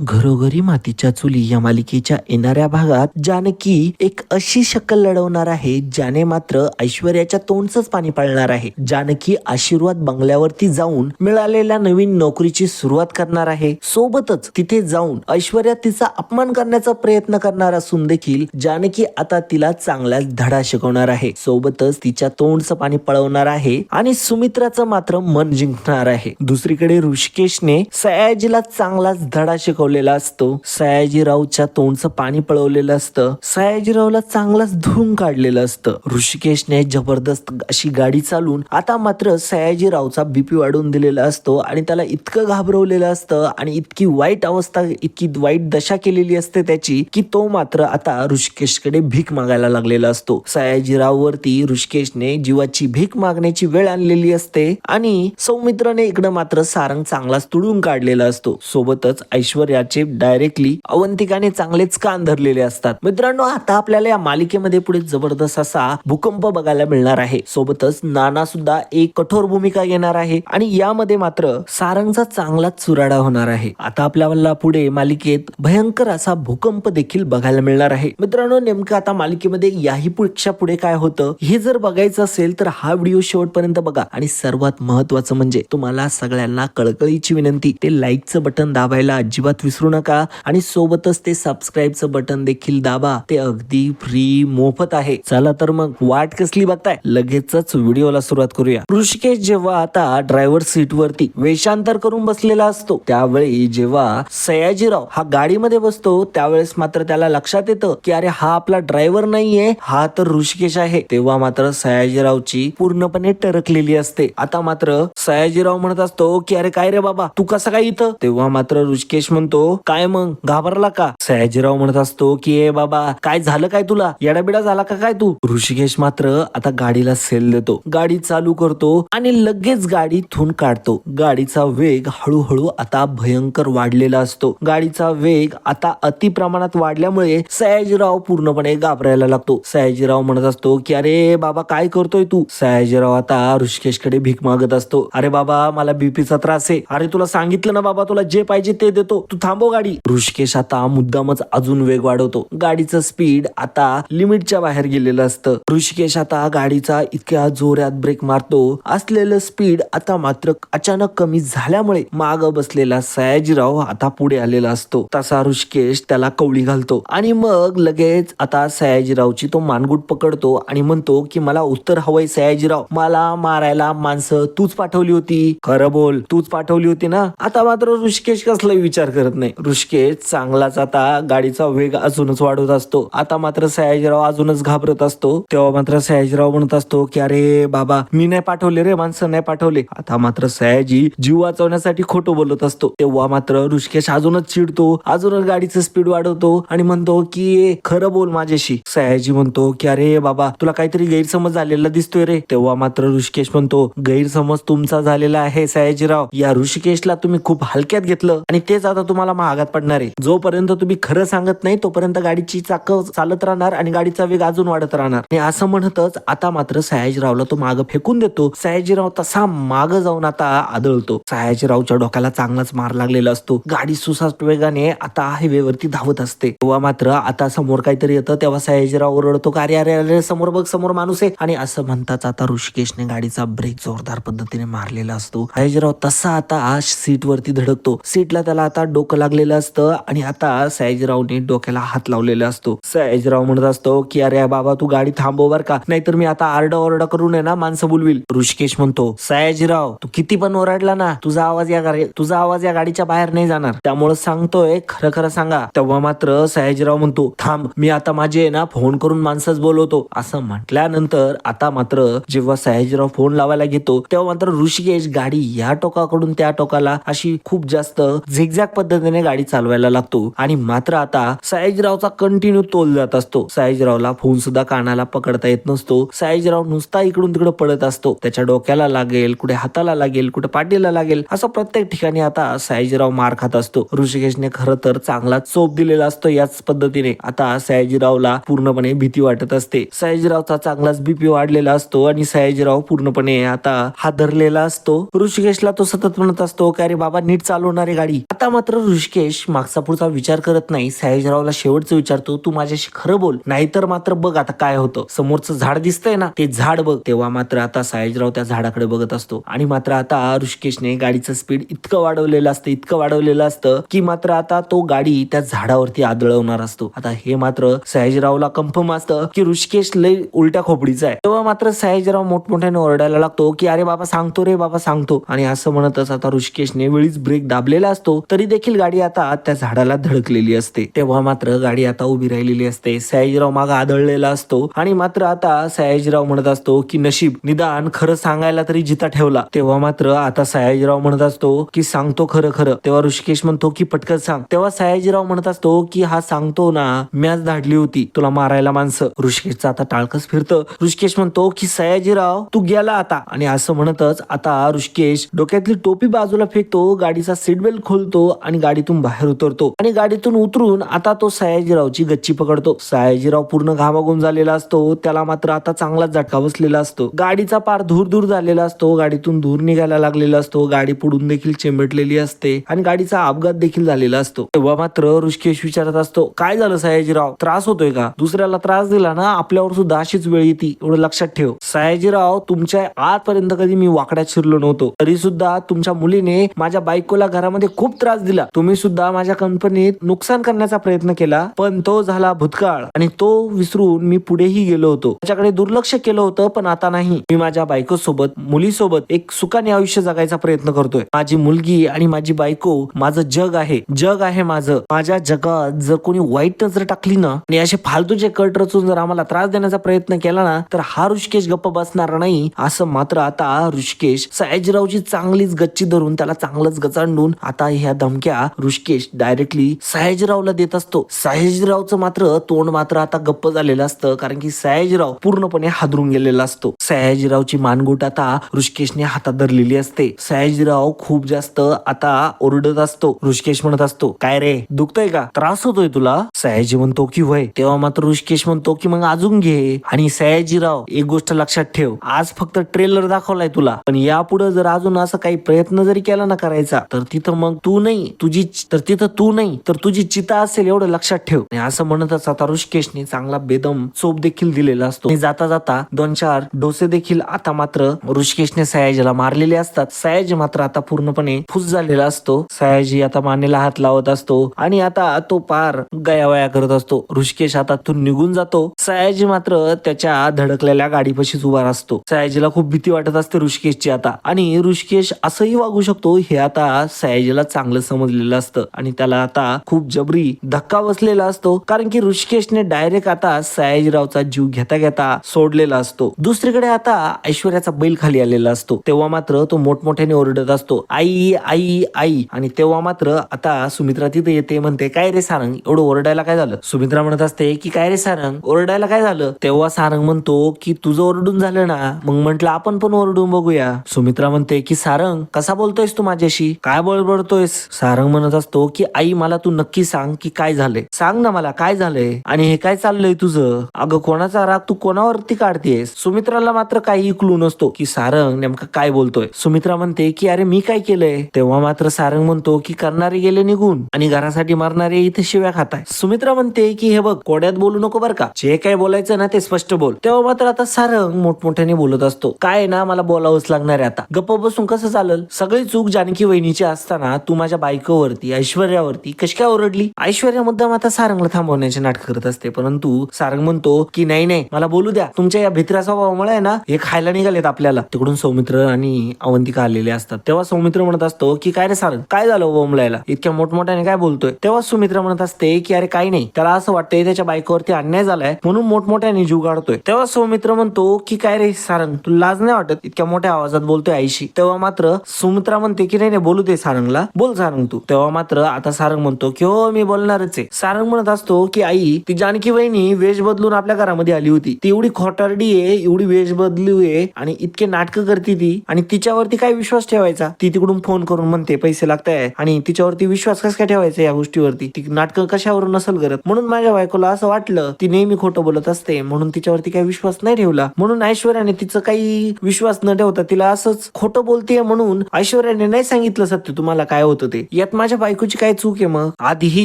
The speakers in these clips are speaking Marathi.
घरोघरी मातीच्या चुली या मालिकेच्या येणाऱ्या भागात जानकी एक अशी शक्कल लढवणार आहे ज्याने मात्र ऐश्वर्याच्या तोंडच पाणी पाळणार आहे. जानकी आशीर्वाद बंगल्यावरती जाऊन मिळालेल्या नवीन नोकरीची सुरुवात करणार आहे. सोबतच तिथे जाऊन ऐश्वर्या तिचा अपमान करण्याचा प्रयत्न करणार असून देखील जानकी आता तिला चांगलाच धडा शिकवणार आहे. सोबतच तिच्या तोंडचं पाणी पळवणार आहे आणि सुमित्राचं मात्र मन जिंकणार आहे. दुसरीकडे ऋषिकेशने सयाजीला चांगलाच धडा दाखवलेला असतो. सयाजीरावच्या तोंडचं पाणी पळवलेलं असतं. सयाजीरावला चांगलाच धुवून काढलेलं असतं. ऋषिकेशने जबरदस्त अशी गाडी चालून आता मात्र सयाजीरावचा बीपी वाढवून दिलेला असतो आणि त्याला इतकं घाबरवलेलं असतं आणि इतकी वाईट अवस्था इतकी वाईट दशा केलेली असते त्याची की तो मात्र आता ऋषिकेशकडे भीक मागायला लागलेला असतो. सयाजीराव वरती ऋषिकेशने जीवाची भीक मागण्याची वेळ आणलेली असते आणि सौमित्रने इकडं मात्र सारंग चांगलाच तुडून काढलेला असतो. सोबतच ऐश्वर्या याचे डायरेक्टली अवंतिकाने चांगलेच कान धरलेले असतात. मित्रांनो आता आपल्याला या मालिकेमध्ये पुढे जबरदस्त असा भूकंप बघायला मिळणार आहे. सोबतच नाना सुद्धा एक कठोर भूमिका घेणार आहे आणि यामध्ये मात्र सारंगचा चांगलाच चुराडा होणार आहे. आता आपल्याला पुढे मालिकेत भयंकर असा भूकंप देखील बघायला मिळणार आहे. मित्रांनो नेमकं आता मालिकेमध्ये याही पेक्षा पुढे काय होतं हे जर बघायचं असेल तर हा व्हिडिओ शेवटपर्यंत बघा. आणि सर्वात महत्वाचं म्हणजे तुम्हाला सगळ्यांना कळकळीची विनंती ते लाईकचं बटन दाबायला अजिबात विसरू नका आणि सोबतच ते सबस्क्राईबचं बटन देखील दाबा. ते अगदी फ्री मोफत आहे. चला तर मग वाट कसली बघताय? लगेचच व्हिडिओला सुरुवात करूया. ऋषिकेश जेव्हा आता ड्रायव्हर सीट वरती वेषांतर करून बसलेला असतो त्यावेळी जेव्हा सयाजीराव हा गाडीमध्ये बसतो त्यावेळेस मात्र त्याला लक्षात येतं की अरे हा आपला ड्रायव्हर नाहीये हा तर ऋषिकेश आहे. तेव्हा मात्र सयाजीरावची पूर्णपणे टरकलेली असते. आता मात्र सयाजीराव म्हणत असतो की अरे काय रे बाबा तू कसा काय इथं? तेव्हा मात्र ऋषिकेश म्हणतो काय मग? घाबरला का? सयाजीराव म्हणत असतो की ए बाबा काय झालं काय तुला? येडाबिडा झाला का काय तू? ऋषिकेश मात्र आता गाडीला सेल देतो. गाडी चालू करतो आणि लगेच गाडी थून काढतो. गाडीचा वेग हळूहळू आता भयंकर वाढलेला असतो. गाडीचा वेग आता अति प्रमाणात वाढल्यामुळे सयाजीराव पूर्णपणे घाबरायला लागतो. सयाजीराव म्हणत असतो की अरे बाबा काय करतोय तू? सयाजीराव आता ऋषिकेशकडे भीक मागत असतो. अरे बाबा मला बीपीचा त्रास आहे. अरे तुला सांगितलं ना बाबा तुला जे पाहिजे ते देतो. तू थांबव गाडी ऋषिकेश आता मुद्दामच अजून वेग वाढवतो. गाडीचं स्पीड आता लिमिटच्या बाहेर गेलेलं असतं. ऋषिकेश आता गाडीचा इतक्या जोरात ब्रेक मारतो. असलेलं स्पीड आता मात्र अचानक कमी झाल्यामुळे माग बसलेला सयाजीराव आता पुढे आलेला असतो. तसा ऋषिकेश त्याला कवळी घालतो. आणि मग लगेच आता सयाजीरावची तो मानगुट पकडतो आणि म्हणतो की मला उत्तर हवंय सयाजीराव. मला मारायला माणसं तूच पाठवली होती. खरं बोल तूच पाठवली होती ना? आता मात्र ऋषिकेश कसलाही विचार करत नाही. ऋषिकेश चांगलाच आता गाडीचा वेग अजूनच वाढवत असतो. आता मात्र सयाजीराव अजूनच घाबरत असतो. तेव्हा मात्र सयाजीराव म्हणत असतो की अरे बाबा मी नाही पाठवले रे माणसं नाही पाठवले. आता मात्र सयाजी जीव वाचवण्यासाठी खोटं बोलत असतो. तेव्हा मात्र ऋषिकेश अजूनच चिडतो अजूनच गाडीचं स्पीड वाढवतो आणि म्हणतो की खरं बोल माझ्याशी. सयाजी म्हणतो की अरे बाबा तुला काहीतरी गैरसमज झालेला दिसतोय रे. तेव्हा मात्र ऋषिकेश म्हणतो गैरसमज तुमचा झालेला आहे सयाजीराव. या ऋषिकेशला तुम्ही खूप हलक्यात घेतलं आणि तेच आता तुम्हाला महागात पडणार आहे. जोपर्यंत तुम्ही खरं सांगत नाही तोपर्यंत गाडीची चाक चालत राहणार आणि गाडीचा वेग अजून वाढत राहणार. आणि असं म्हणतच आता मात्र सयाजीरावला तो माग फेकून देतो. सयाजीराव तसा माग जाऊन आता आदळतो. सयाजीरावच्या डोक्याला चांगलाच मार लागलेला असतो. गाडी सुसाट वेगाने आता हायवेवरती धावत असते. तेव्हा मात्र आता समोर काहीतरी येतं तेव्हा सयाजीराव ओरडतो कार्य अरे समोर बघ समोर माणूस आहे. आणि असं म्हणताच आता ऋषिकेशने गाडीचा ब्रेक जोरदार पद्धतीने मारलेला असतो. सयाजीराव तसा आता सीट वरती धडकतो. सीटला त्याला आता डोकं लागलेलं असतं आणि आता सयाजीरावने डोक्याला हात लावलेला असतो. सयाजीराव म्हणत असतो की अरे बाबा तू गाडी थांबव बर का नाहीतर मी आता आरडा ओरडा करून आहे ना माणसं बोलवील. ऋषिकेश म्हणतो सयाजीराव तू किती पण ओरडला ना तुझा आवाज या गाडी तुझा आवाज या गाडीच्या बाहेर नाही जाणार. त्यामुळे सांगतोय खरं खरं सांगा. तेव्हा मात्र सयाजीराव म्हणतो थांब मी आता माझे आहे ना फोन करून माणसंच बोलवतो. असं म्हटल्यानंतर आता मात्र जेव्हा सयाजीराव फोन लावायला घेतो तेव्हा मात्र ऋषिकेश गाडी या टोकाकडून त्या टोकाला अशी खूप जास्त झिगझॅग पद्धतीने गाडी चालवायला लागतो. आणि मात्र आता सयाजीरावचा कंटिन्यू तोल जात असतो. सयाजीरावला फोन सुद्धा कानाला पकडता येत नसतो. सयाजीराव नुसता इकडून तिकडे पडत असतो. त्याच्या डोक्याला लागेल कुठे हाताला लागेल कुठे पाठीला लागेल असं प्रत्येक ठिकाणी आता सयाजीराव मार खात असतो. ऋषिकेशने खरं तर चांगला चोप दिलेला असतो याच पद्धतीने. आता सयाजीरावला पूर्णपणे भीती वाटत असते. सयाजीरावचा चांगलाच बीपी वाढलेला असतो आणि सयाजीराव पूर्णपणे आता हादरलेला असतो. ऋषिकेशला तो सतत म्हणत असतो की अरे बाबा नीट चालवणारी गाडी. आता मात्र ऋषिकेश मागचा पुढचा विचार करत नाही. सयाजीरावला शेवटचं विचारतो तू माझ्याशी खरं बोल. नाहीतर मात्र बघ आता काय होतं. समोरचं झाड दिसतंय ना ते झाड बघ. तेव्हा मात्र आता सयाजीराव त्या झाडाकडे बघत असतो. आणि मात्र आता ऋषिकेशने गाडीचं स्पीड इतकं वाढवलेलं असतं इतकं वाढवलेलं असतं की मात्र आता तो गाडी त्या झाडावरती आदळवणार असतो. आता हे मात्र सयाजीरावला कन्फर्म असतं की ऋषिकेश लय उलट्या खोपडीचा आहे. तेव्हा मात्र सयाजीराव मोठमोठ्याने ओरडायला लागतो की अरे बाबा सांगतो रे बाबा सांगतो. आणि असं म्हणतच आता ऋषिकेशने वेळीच ब्रेक दाबलेला असतो तरी देखील गाडी आता त्या झाडाला धडकलेली असते. तेव्हा मात्र गाडी आता उभी राहिलेली असते. सयाजीराव माग आदळलेला असतो. आणि मात्र आता सयाजीराव म्हणत असतो की नशीब निदान खरं सांगायला तरी जिता ठेवला. तेव्हा मात्र आता सयाजीराव म्हणत असतो की सांगतो खरं खरं. तेव्हा ऋषिकेश म्हणतो की पटकन सांग. तेव्हा सयाजीराव म्हणत असतो की हा सांगतो ना मॅच धाडली होती. तुला मारायला माणसं. ऋषिकेशचा आता टाळकस फिरतं. ऋषिकेश म्हणतो की सयाजीराव तू गेला आता. आणि असं म्हणतच आता ऋषिकेश डोक्यातली टोपी बाजूला फेकतो. गाडीचा सीट बेल्ट खोलतो. आणि गाडीतून बाहेर उतरतो आणि गाडीतून उतरून आता तो सयाजीरावची गच्ची पकडतो. सयाजीराव पूर्ण घामागून झालेला असतो. त्याला मात्र आता चांगलाच झटका बसलेला असतो. गाडीचा पार धूर धूर झालेला असतो. गाडीतून धूर निघायला लागलेला असतो. गाडी पुढून देखील चिमटलेली असते आणि गाडीचा अपघात देखील झालेला असतो. तेव्हा मात्र ऋषिकेश विचारत असतो काय झालं सयाजीराव? त्रास होतोय का? दुसऱ्याला त्रास दिला ना आपल्यावर सुद्धा अशीच वेळ येते. एवढं लक्षात ठेव. सयाजीराव तुमच्या आजपर्यंत कधी मी वाकड्यात शिरलो नव्हतो. तरी सुद्धा तुमच्या मुलीने माझ्या बायकोला घरामध्ये खूप त्रास दिला. तुम्ही सुद्धा माझ्या कंपनीत नुकसान करण्याचा प्रयत्न केला पण तो झाला भूतकाळ आणि तो विसरून मी पुढेही गेलो होतो. त्याच्याकडे दुर्लक्ष केलं होतं पण आता नाही. मी माझ्या बायको सोबत मुलीसोबत एक सुखाने आयुष्य जगायचा प्रयत्न करतोय. माझी मुलगी आणि माझी बायको माझं जग आहे. जग आहे माझं. माझ्या जगात जर कोणी वाईट नजर टाकली ना आणि असे फालतूचे कट रचून जर आम्हाला त्रास देण्याचा प्रयत्न केला ना तर हा ऋषिकेश गप्प बसणार नाही असं मात्र आता ऋषिकेश सयाजीरावची चांगलीच गच्ची धरून त्याला चांगलंच गचांडून आता ह्या धमक्या ऋषिकेश डायरेक्टली सयाजीरावला देत असतो. सयाजीरावचं मात्र तोंड मात्र आता गप्प झालेलं असतं. कारण की सयाजीराव पूर्णपणे हादरून गेलेला असतो. सयाजीरावची मानगुट आता ऋषिकेशने हातात धरलेली असते. सयाजीराव खूप जास्त आता ओरडत असतो. ऋषिकेश म्हणत असतो काय रे दुखतय का? त्रास होतोय तुला? सयाजी म्हणतो की वय तेव्हा मात्र ऋषिकेश म्हणतो की मग अजून घे. आणि सयाजीराव एक गोष्ट लक्षात ठेव आज फक्त ट्रेलर दाखवलाय तुला. पण यापुढे जर अजून असं काही प्रयत्न जरी केला ना करायचा तर तिथं मग तू नाही तुझी तर तिथं तू नाही तर तुझी चिता असेल एवढं लक्षात ठेव. आणि असं म्हणतच आता ऋषिकेशने चांगला बेदम चोप देखील दिलेला असतो. जाता जाता दोन चार डोसे देखील आता मात्र ऋषिकेशने सयाजीला मारलेले असतात. सयाजी मात्र आता पूर्णपणे फुस झालेला असतो. सयाजी आता मानेला हात लावत असतो. आणि आता तो पार गयावया करत असतो. ऋषिकेश आता तू निघून जातो. सयाजी मात्र त्याच्या धडकलेल्या गाडीपाशीच उभा असतो सयाजीला खूप भीती वाटत असते ऋषिकेशची आता. आणि ऋषिकेश असंही वागू शकतो हे आता सयाजीला चांगलं समजलेलं असतं. आणि त्याला आता खूप जबरी धक्का बसलेला असतो. कारण की ऋषिकेशने डायरेक्ट आता सयाजीरावचा जीव घेता घेता सोडलेला असतो. दुसरीकडे आता ऐश्वर्याचा बैल खाली आलेला असतो. तेव्हा मात्र तो मोठमोठ्याने ओरडत असतो. आई आई आई. आणि तेव्हा मात्र आता सुमित्रा तिथे येते म्हणते काय रे सारंग? एवढं ओरडायला काय झालं? सुमित्रा म्हणत असते की काय रे सारंग? ओरडायला काय झालं? तेव्हा सारंग म्हणतो की तुझं ओरडून झालं ना. मग म्हंटल आपण पण ओरडून बघूया. सुमित्रा म्हणते की सारंग कसा बोलतोयस तू माझ्याशी? काय बळबडतोयस? सारंग म्हणत असतो की आई मला तू नक्की सांग की काय झालंय. सांग ना मला काय झालंय? आणि हे काय चाललंय तुझं? अगं कोणाचा राग तू कोणावरती काढतेस? सुमित्राला मात्र काही क्लू नसतो की सारंग नेमकं काय बोलतोय. सुमित्रा म्हणते की अरे मी काय केलंय? तेव्हा मात्र सारंग म्हणतो की करणारे गेले निघून आणि घरासाठी मारणारे इथे शिव्या खाताय. सुमित्रा म्हणते की हे बघ कोड्यात बोलू नको बरं का. जे काय बोलायचं ना ते स्पष्ट बोल. तेव्हा मात्र आता सारंग मोठमोठ्याने बोलत असतो. काय ना मला बोलावंच लागणार आहे आता. गप्प बसून कसं चालल? सगळी चूक जानकी वहिनीची असताना तू माझ्या बायको बायकोवरती ऐश्वर्यावरती कशी काय ओरडली? ऐश्वर्या मुद्दाम आता सारंगला थांबवण्याचे नाटक करत असते परंतु सारंग म्हणतो की नाही नाही मला बोलू द्या. तुमच्या या भित्रा स्वभावामुळे आहे ना हे खायला निघालेत आपल्याला. तिकडून सौमित्र आणि अवंतिका आलेले असतात. तेव्हा सौमित्र म्हणत असतो की काय रे सारंग काय झालं बोमलायला इतक्या मोठमोठ्याने काय बोलतोय? तेव्हा सुमित्र म्हणत असते की अरे काही नाही. त्याला असं वाटतंय त्याच्या बायकोवरती अन्याय झालाय म्हणून मोठमोठ्याने जीव काढतोय तेव्हा सौमित्र म्हणतो की काय रे सारंग तू लाज नाही वाटत? इतक्या मोठ्या आवाजात बोलतोय आईशी. तेव्हा मात्र सुमित्रा म्हणते की नाही नाही बोलू दे सारंगला. बोल सारंग तू. तेव्हा मात्र आता सारंग म्हणतो की हो मी बोलणारच आहे. सारंग म्हणत असतो की आई ती जानकी वहिनी वेश बदलून आपल्या घरामध्ये आली होती. ती एवढी खोटारडी आहे एवढी वेश बदलू आहे आणि इतके नाटक करते ती आणि तिच्यावरती काय विश्वास ठेवायचा? ती तिकडून फोन करून म्हणते पैसे लागताय. आणि तिच्यावरती विश्वास कस काय ठेवायचा या गोष्टीवरती? ती नाटक कशावर नसल करत? म्हणून माझ्या बायकोला असं वाटलं ती नेहमी खोटं बोलत असते. म्हणून तिच्यावरती काही विश्वास नाही ठेवला. म्हणून ऐश्वर्याने तिचं काही विश्वास न ठेवता तिला असंच खोटं बोलतेय म्हणून ऐश्वर्याने नाही सांगितलं सत्य तुम्हाला काय होतं ते. यात यात माझ्या बायकोची काय चूक आहे मग? आधीही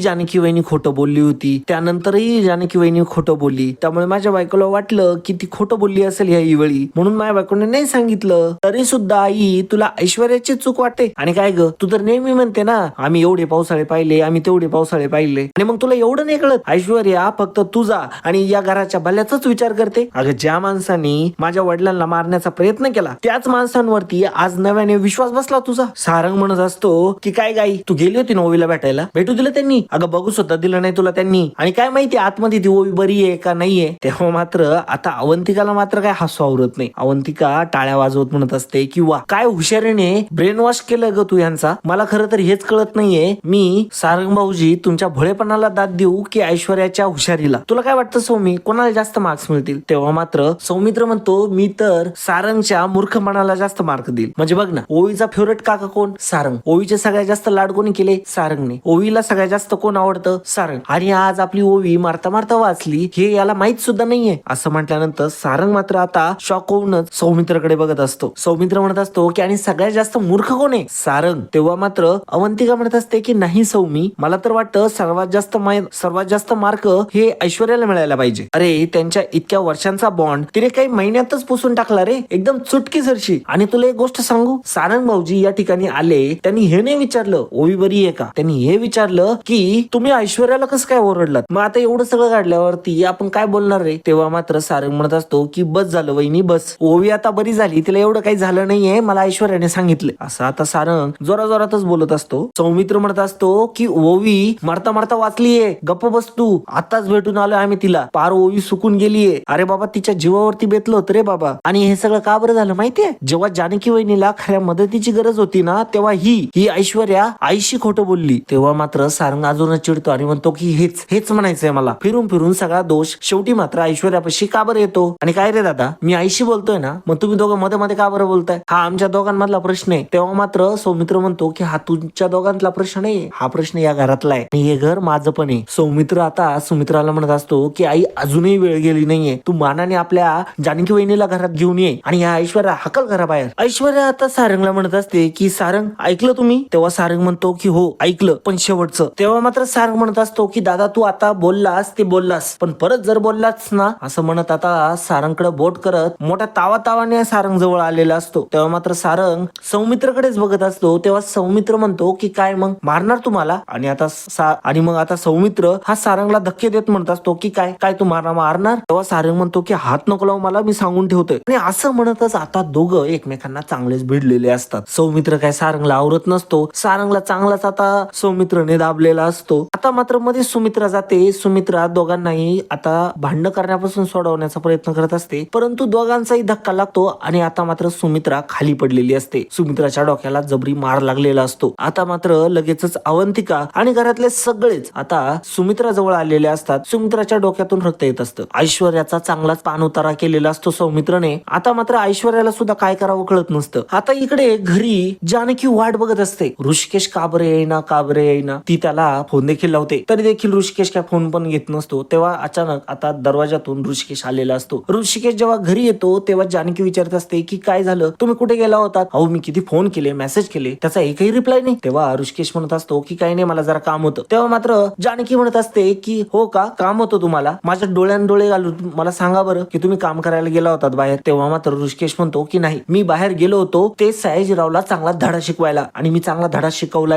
जानकी वहिनी खोटं बोलली होती त्यानंतरही जानकी वहिनी खोटं बोलली. त्यामुळे माझ्या बायकोला वाटलं की ती खोटं बोलली असेल ह्या वेळी म्हणून माझ्या बायकोने नाही सांगितलं. तरी सुद्धा आई तुला ऐश्वर्याची चूक वाटते. आणि काय ग? तू तर नेहमी म्हणते ना आम्ही एवढे पावसाळे पाहिले आम्ही तेवढे पावसाळे पाहिले. आणि मग तुला एवढं नाही कळत. ऐश्वर्या फक्त तुझा आणि या घराच्या भल्याचाच विचार करते. अगं ज्या माणसाने माझ्या वडिलांना मारण्याचा प्रयत्न केला त्याच माणसांवरती आज नव्याने विश्वास बसला तुझा. सारंग म्हणत असतो की काय गाई तू गेली होती ना ओवीला भेटायला. भेटू दिलं त्यांनी. अगं बघू सुद्धा दिलं नाही तुला त्यांनी. आणि काय माहिती आतमध्ये ती ओवी बरी आहे का नाहीये? तेव्हा मात्र आता अवंतिकाला मात्र काय हसू आवरत नाही. अवंतिका टाळ्या वाजवत म्हणत असते किंवा काय हुशारीने ब्रेन वॉश केलं ग तू यांचा मला खरं तर हेच कळत नाहीये. मी सारंग भाऊजी तुमच्या भोळेपणाला दाद देऊ की ऐश्वर्याच्या हुशारीला? तुला काय वाटतं सौमी? कोणाला जास्त मार्क्स मिळतील? तेव्हा मात्र सौमित्र म्हणतो मी तर सारंगच्या मूर्खपणाला जास्त मार्क देईल. म्हणजे बघ ना ओवीचा फेवरेट काका कोण? सारंग. ओवीचे सगळ्यात जास्त लाड कोणी केले? सारंगने. ओवीला सगळ्यात जास्त कोण आवडतं? सारंग. आणि आज आपली ओवी मारता मारता वाचली हे याला माहीत सुद्धा नाहीये. असं म्हटल्यानंतर सारंग मात्र आता शॉक होऊनच सौमित्राकडे बघत असतो. सौमित्र म्हणत असतो की आणि सगळ्यात जास्त मूर्ख कोण आहे? सारंग. तेव्हा मात्र अवंतिका म्हणत असते की नाही सौमी मला तर वाटतं सर्वात जास्त सर्वात जास्त मार्क हे ऐश्वर्याला मिळायला पाहिजे. अरे त्यांच्या इतक्या वर्षांचा बॉन्ड तिने काही महिन्यातच पुसून टाकला रे. एकदम चुटकी सरशी आणि तुला एक गोष्ट सांगू? सारंग भाऊजी या ठिकाणी आले त्यांनी हे नाही विचारलं. ओवी बरी आहे का? त्यांनी हे विचारलं की तुम्ही ऐश्वर्याला कसं काय ओरडलात? मग आता एवढं सगळं काढल्यावरती आपण काय बोलणार रे? तेव्हा मात्र सारंग म्हणत असतो की बस झालं वहिनी बस. ओवी आता बरी झाली. तिला एवढं काही झालं नाहीये. मला ऐश्वर्याने सांगितलं. असं आता सारंग जोरा जोरातच बोलत असतो. सौमित्र म्हणत असतो की ओवी मरता मरता वाचलीये. गप्प बस तू. आताच भेटून आलो आम्ही तिला. पार ओवी सुकून गेलीये. अरे बाबा तिच्या जीवावरती बेतलं होतं रे बाबा. आणि हे सगळं का बरं झालं माहितीये? जेव्हा जानकी वहिनीला खऱ्या मदतीची गरज होती ना तेव्हा ही ही ऐश्वर्या आईशी खोटं बोलली. तेव्हा मात्र सारंग अजूनच चिडतो आणि म्हणतो की हेच हेच म्हणायचंय मला. फिरून फिरून सगळा दोष शेवटी मात्र ऐश्वर्यापाशी का बरं येतो? आणि काय रे दादा? मी आईशी बोलतोय ना? मग तुम्ही दोघं मध्ये मध्ये का बरं बोलताय? हा आमच्या दोघांमधला प्रश्न आहे. तेव्हा मात्र सौमित्र म्हणतो की हा तुमच्या दोघांतला प्रश्न नाही हा प्रश्न या घरातला आहे. आणि हे घर माझं पण आहे. सौमित्र आता सुमित्राला म्हणत असतो की आई अजूनही वेळ गेली नाहीये. तू मानाने आपल्या जानकी वहिनीला घरात घेऊन ये. आणि या ऐश्वर्या हकल घराबाहेर. ऐश्वर्या आता सारंगला म्हणत असते की सारंग ऐकलं तुम्ही? तेव्हा सारंग म्हणतो की हो ऐकलं पण शेवटचं. तेव्हा मात्र सारंग म्हणत असतो की दादा तू आता बोललास ते बोललास पण परत जर बोललास ना असं म्हणत आता सारंगकडे बोट करत मोठ्या तावा तावाने सारंग जवळ आलेला असतो. तेव्हा मात्र सारंग सौमित्रकडेच बघत असतो. तेव्हा सौमित्र म्हणतो की काय मग मारणार तुम्हाला आणि आता सा- आणि मग आता सौमित्र हा सारंगला धक्के देत म्हणत असतो की काय काय तू मारणार मारणार? तेव्हा सारंग म्हणतो की हात नको लावू मला मी सांगून ठेवतोय. आणि असं म्हणतच आता दोघं एकमेकांना चांगलेच भिडलेले असतात. सौमित्र काय सारंगला आवरत नसतो. सारंगला चांगलाच आता सौमित्रने दाबलेला असतो. आता मात्रमध्ये सुमित्रा जाते. सुमित्रा दोघांनाही आता भांडण करण्यापासून सोडवण्याचा प्रयत्न करत असते. परंतु दोघांचाही धक्का लागतो आणि आता मात्र सुमित्रा खाली पडलेली असते. सुमित्राच्या डोक्याला जबरी मार लागलेला असतो. आता मात्र लगेचच अवंतिका आणि घरातले सगळेच आता सुमित्रा जवळ आलेले असतात. सुमित्राच्या डोक्यातून रक्त येत असतं. ऐश्वर्याचा चांगलाच पान उतारा केलेला असतो सौमित्रने. आता मात्र ऐश्वर्याला सुद्धा काय करावं कळत नसतं. आता इकडे घरी जानकी वाट बघत असते. ऋषिकेश का बरं येईना का बरं येईना. ती त्याला फोन देखील लावते. तरी देखील ऋषिकेश काय फोन पण घेत नसतो. तेव्हा अचानक आता दरवाजातून ऋषिकेश आलेला असतो. ऋषिकेश जेव्हा घरी येतो तेव्हा जानकी विचारत असते की काय झालं? तुम्ही कुठे गेला होता? अहो मी किती फोन केले मेसेज केले. त्याचा एकही रिप्लाय नाही. तेव्हा ऋषिकेश म्हणत असतो की काही नाही मला जरा काम होतं. तेव्हा मात्र जानकी म्हणत असते की हो का? काम होतं तुम्हाला. माझ्या डोळ्यान डोळे घालून मला सांगा बरं की तुम्ही काम करायला गेला होतात बाहेर. तेव्हा मात्र ऋषिकेश म्हणतो की नाही. मी बाहेर गेलो होतो ते सयाजीरावला चांगला धडा शिकवायला आणि मी चांगला धडा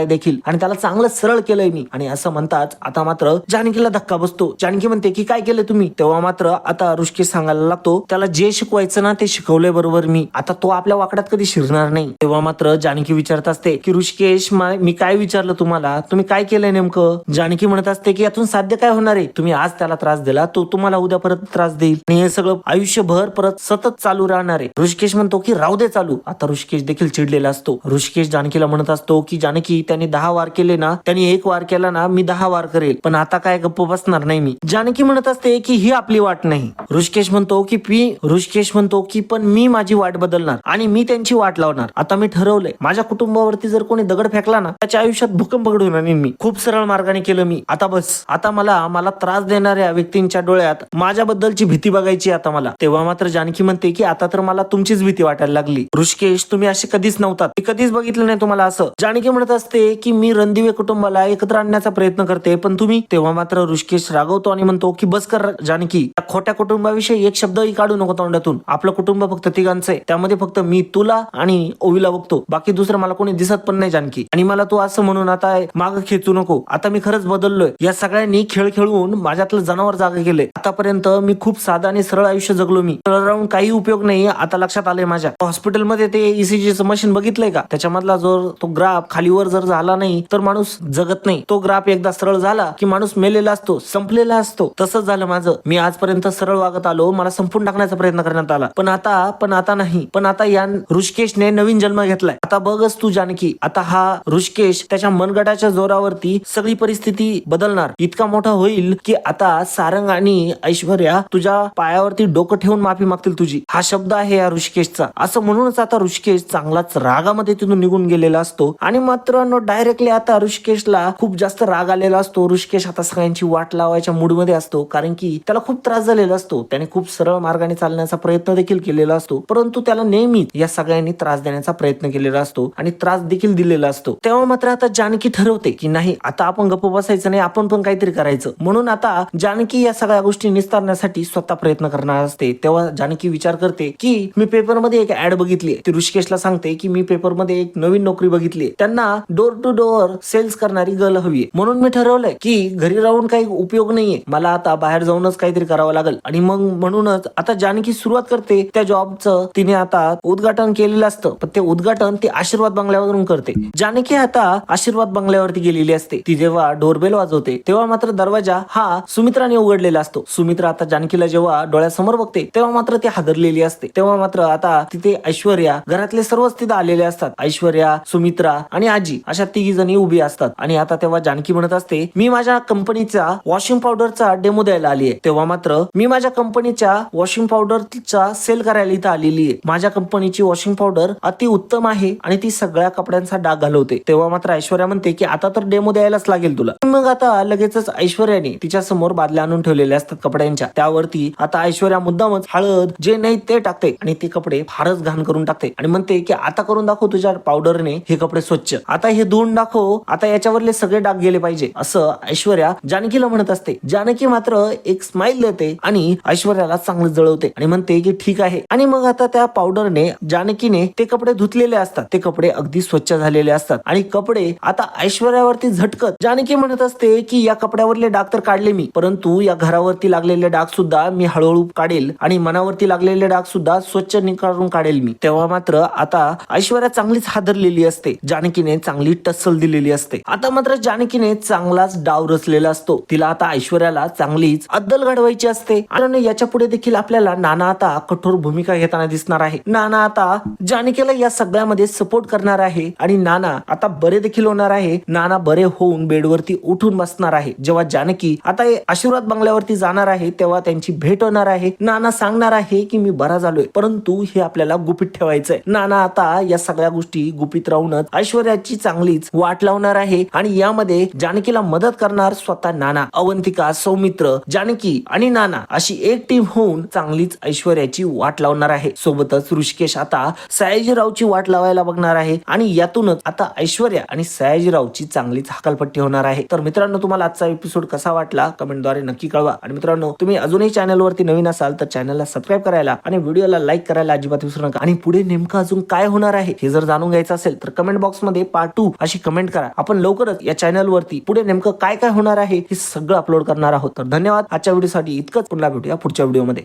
शिकवलाय देखील. आणि त्याला चांगलं सरळ केलंय मी. आणि असं म्हणताच आता मात्र जानकीला धक्का बसतो. जानकी म्हणते की काय केलं तुम्ही? तेव्हा मात्र आता ऋषिकेश सांगायला लागतो त्याला जे शिकवायचं ना ते शिकवलंय बरोबर मी. आता तो आपल्या वाकड्यात कधी शिरणार नाही. तेव्हा मात्र जानकी विचारत असते की ऋषिकेश मी काय विचारलं तुम्हाला? तुम्ही काय केलंय नेमकं? जानकी म्हणत असते की यातून साध्य काय होणार आहे? तुम्ही आज त्याला त्रास दिला तो तुम्हाला उद्या परत त्रास देईल. आणि हे सगळं आयुष्यभर परत सतत चालू राहणार आहे. ऋषिकेश म्हणतो की राहू दे चालू. आता ऋषिकेश देखील चिडलेला असतो. ऋषिकेश जानकीला म्हणत असतो की जानकी त्यांनी दहा वार केले ना त्यांनी एक वार केला ना मी दहा वार करेल. पण आता काय गप्प बसणार नाही मी. जानकी म्हणत असते की ही आपली वाट नाही. ऋषकेश म्हणतो की पी ऋषकेश म्हणतो की पण मी माझी वाट बदलणार आणि मी त्यांची वाट लावणार. आता मी ठरवलंय. माझ्या कुटुंबावरती जर कोणी दगड फेकला ना त्याच्या आयुष्यात भूकंप घडून आणीन मी. खूप सरळ मार्गाने केलं मी. आता बस. आता मला मला त्रास देणाऱ्या व्यक्तींच्या डोळ्यात माझ्याबद्दलची भीती बघायची आता मला. तेव्हा मात्र जानकी म्हणते की आता तर मला तुमचीच भीती वाटायला लागली. ऋषकेश तुम्ही असे कधीच नव्हता कधीच बघितलं नाही तुम्हाला असं. जानकी म्हणत असते की मी रणदिवे कुटुंबाला एकत्र आणण्याचा प्रयत्न करते पण तुम्ही तेव्हा मात्र ऋषिकेश रागवतो आणि म्हणतो की बस कर जानकी. त्या खोट्या कुटुंबाविषयी एक शब्दही काढू नको तोंडातून. आपलं कुटुंब फक्त तिघांचं आहे. त्यामध्ये फक्त मी तुला आणि ओवीला बघतो. बाकी दुसरं मला कोणी दिसत पण नाही जानकी. आणि मला तू असं म्हणून आता माग खेचू नको. आता मी खरंच बदललोय. या सगळ्यांनी खेळ खेळून माझ्यातलं जनावर जागा केले आतापर्यंत मी खूप साधं आणि सरळ आयुष्य जगलो मी. सरळ राहून काही उपयोग नाही आता लक्षात आलंय माझ्या. हॉस्पिटलमध्ये ते E ईसीजीचं मशीन बघितलंय का? त्याच्यामधला जो तो ग्राफ खालीवर जर झाला नाही तर माणूस जगत नाही. तो ग्राफ एकदा सरळ झाला की माणूस मेलेला असतो संपलेला असतो. तसंच झालं माझं. मी आजपर्यंत सरळ वागत आलो मला संपून टाकण्याचा प्रयत्न करण्यात आला. पण आता पण आता नाही. पण आता या ऋषिकेशने नवीन जन्म घेतलाय. आता बघच तू जानकी. आता हा ऋषिकेश त्याच्या मनगटाच्या जोरावरती सगळी परिस्थिती बदलणार. इतका मोठा होईल की आता सारंग आणि ऐश्वर्या तुझ्या पायावरती डोकं ठेवून माफी मागतील तुझी. हा शब्द आहे या ऋषिकेशचा. असं म्हणूनच आता ऋषिकेश चांगलाच रागामध्ये तिथून निघून गेलेला असतो. आणि मात्र डायरेक्टली आता ऋषिकेशला खूप जास्त राग आलेला असतो. ऋषिकेश आता सगळ्यांची वाट लावायच्या मूडमध्ये असतो. कारण की त्याला खूप त्रास झालेला असतो. त्याने खूप सरळ मार्गाने चालण्याचा प्रयत्न देखील केलेला असतो. परंतु त्याला नेहमीच या सगळ्यांनी त्रास देण्याचा प्रयत्न केलेला असतो आणि त्रास देखील दिलेला असतो. तेव्हा मात्र आता जानकी ठरवते की नाही आता आपण गप्प बसायचं नाही आपण पण काहीतरी करायचं. म्हणून आता जानकी या सगळ्या गोष्टी निस्तारण्यासाठी स्वतः प्रयत्न करणार असते. तेव्हा जानकी विचार करते की मी पेपरमध्ये एक ऍड बघितली ती ऋषिकेशला सांगते की मी पेपरमध्ये एक नवीन नोकरी बघितली त्यांना डोर टू डोअर सेल्स करणारी गर्ल हवी म्हणून मी ठरवलंय की घरी राहून काही उपयोग नाहीये. मला आता बाहेर जाऊनच काहीतरी करावं लागेल. आणि मग म्हणूनच आता जानकी सुरुवात करते. त्या जॉबचं तिने आता उद्घाटन केलेलं असतं. पण ते उद्घाटन ती आशीर्वाद बंगल्यावरून करते. जानकी आता आशीर्वाद बंगल्यावरती गेलेली असते. ती जेव्हा डोरबेल वाजवते तेव्हा मात्र दरवाजा हा सुमित्राने उघडलेला असतो. सुमित्रा आता जानकीला जेव्हा डोळ्यासमोर बघते तेव्हा मात्र ती हादरलेली असते. तेव्हा मात्र आता तिथे ऐश्वर्या घरातले सर्वच तिथे आलेले असतात. ऐश्वर्या सुमित्रा आणि आजी. अशा तिघी जणी उभी असतात. आणि आता तेव्हा जानकी म्हणत असते मी माझ्या कंपनीचा वॉशिंग पावडरचा डेमो द्यायला आली आहे. तेव्हा मात्र मी माझ्या कंपनीच्या वॉशिंग पावडरचा सेल करायला इथं आलेली आहे. माझ्या कंपनीची वॉशिंग पावडर अति उत्तम आहे आणि ती सगळ्या कपड्यांचा डाग घालवते. तेव्हा मात्र ऐश्वर्या म्हणते की आता तर डेमो द्यायलाच लागेल तुला. मग आता लगेचच ऐश्वर्याने तिच्या समोर बादल्या आणून ठेवलेल्या असतात कपड्यांच्या. त्यावरती आता ऐश्वर्या मुद्दामच हळद जे नाही ते टाकते आणि ते कपडे फारच घाण करून टाकते आणि म्हणते की आता करून दाखव तुझ्या पावडरने हे कपडे स्वच्छ. आता हे धुवून दाखव आता याच्यावरले सगळे डाग गेले पाहिजे असं ऐश्वर्या जानकीला म्हणत असते. जानकी मात्र एक स्माइल देते आणि ऐश्वर्याला चांगलं जळवते आणि म्हणते की ठीक आहे. आणि मग आता त्या पावडरने जानकीने ते कपडे धुतलेले असतात. ते कपडे अगदी स्वच्छ झालेले असतात. आणि कपडे आता ऐश्वर्यावरती झटकत जानकी म्हणत असते की या कपड्यावरले डाग तर काढले मी परंतु या घरावरती लागलेले डाग सुद्धा मी हळूहळू काढेल आणि मनावरती लागलेले डाग सुद्धा स्वच्छ निकाळून काढेल मी. तेव्हा मात्र आता ऐश्वर्या चांगलीच हादरलेली असते. जानकीने चांगली टस्सल दिलेली असते. आता मात्र जानकीने चांगलाच डाव रचलेला असतो. तिला आता ऐश्वर्याला चांगलीच अद्दल घडवायची असते. आणि याच्यापुढे देखील आपल्याला नाना आता कठोर भूमिका घेताना दिसणार आहे. नाना आता जानकीला या सगळ्यामध्ये सपोर्ट करणार आहे. आणि नाना आता बरे देखील होणार आहे. नाना बरे होऊन बेडवरती उठून बसणार आहे. जेव्हा जानकी आता हे आशीर्वाद बंगल्यावरती जाणार आहे तेव्हा त्यांची भेट होणार आहे. नाना सांगणार आहे की मी बरा झालोय परंतु हे आपल्याला गुपित ठेवायचंय. नाना आता या सगळ्या गोष्टी गुपित राहूनच ऐश्वर्याची चांगली चांगलीच वाट लावणार आहे आणि यामध्ये जानकीला मदत करणार स्वतः नाना अवंतिका सौमित्र जानकी आणि नाना अशी एक टीम होऊन चांगलीच ऐश्वर्याची वाट लावणार आहे. सोबतच ऋषिकेश आता सयाजीरावची वाट लावायला बघणार आहे आणि यातूनच आता ऐश्वर्या आणि सयाजीरावची चांगलीच हकालपट्टी होणार आहे. तर मित्रांनो तुम्हाला आजचा एपिसोड कसा वाटला? कमेंटद्वारे नक्की कळवा. आणि मित्रांनो तुम्ही अजूनही चॅनलवरती नवीन असाल तर चॅनलला सबस्क्राईब करायला आणि व्हिडिओला लाईक करायला अजिबात विसरू नका. आणि पुढे नेमकं अजून काय होणार आहे हे जर जाणून घ्यायचं असेल तर कमेंट बॉक्समध्ये पार्ट टू अशी कमेंट करा. आपण लवकरच या चॅनलवरती पुढे नेमकं काय काय होणार आहे हे सगळं अपलोड करणार आहोत. तर धन्यवाद. आजच्या व्हिडिओसाठी इतकंच. पुन्हा भेटूया पुढच्या व्हिडिओमध्ये